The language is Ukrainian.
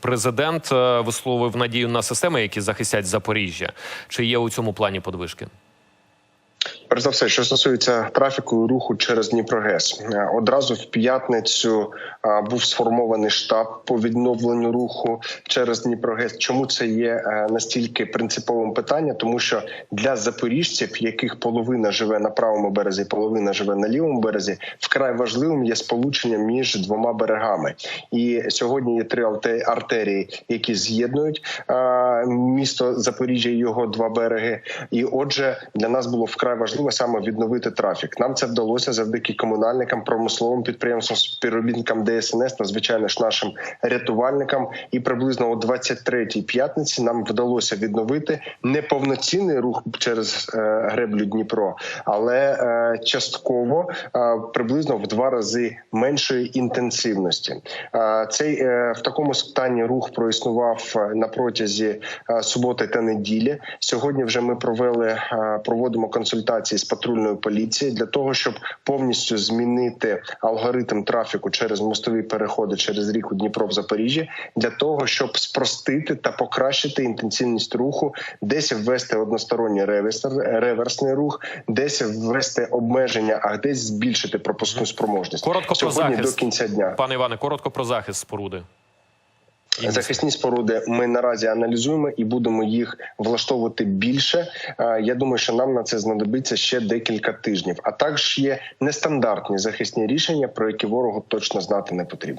Президент е, висловив надію на системи, які захистять Запоріжжя. Чи є у цьому плані подвижки? Перш за все, що стосується трафіку і руху через Дніпрогес, Е, одразу в п'ятницю е, був сформований штаб по відновленню руху через Дніпрогес. Чому це є е, настільки принциповим питанням? Тому що для запоріжців, яких половина живе на правому березі, половина живе на лівому березі, вкрай важливим є сполучення між двома берегами. І сьогодні є три арте- артерії, які з'єднують місто Запоріжжя і його два береги. І отже, для нас було вкрай важливо саме відновити трафік. Нам це вдалося завдяки комунальникам, промисловим підприємствам, співробітникам ДСНС та звичайно ж нашим рятувальникам. І приблизно о 23-й п'ятниці нам вдалося відновити неповноцінний рух через е, греблю Дніпро, але е, частково е, приблизно в два рази меншої інтенсивності. Цей в такому стані рух проіснував на протязі суботи та неділі. Сьогодні вже ми провели проводимо консультації з патрульною поліцією для того, щоб повністю змінити алгоритм трафіку через мостові переходи через ріку Дніпро в Запоріжжі, для того, щоб спростити та покращити інтенсивність руху, десь ввести односторонній реверс- реверсний рух, десь ввести обмеження, а десь збільшити пропускну спроможність. Коротко про захист. до кінця дня. Пане Іване, коротко про захист споруди. Захисні споруди ми наразі аналізуємо і будемо їх влаштовувати більше. Я думаю, що нам на це знадобиться ще декілька тижнів. А також є нестандартні захисні рішення, про які ворогу точно знати не потрібно.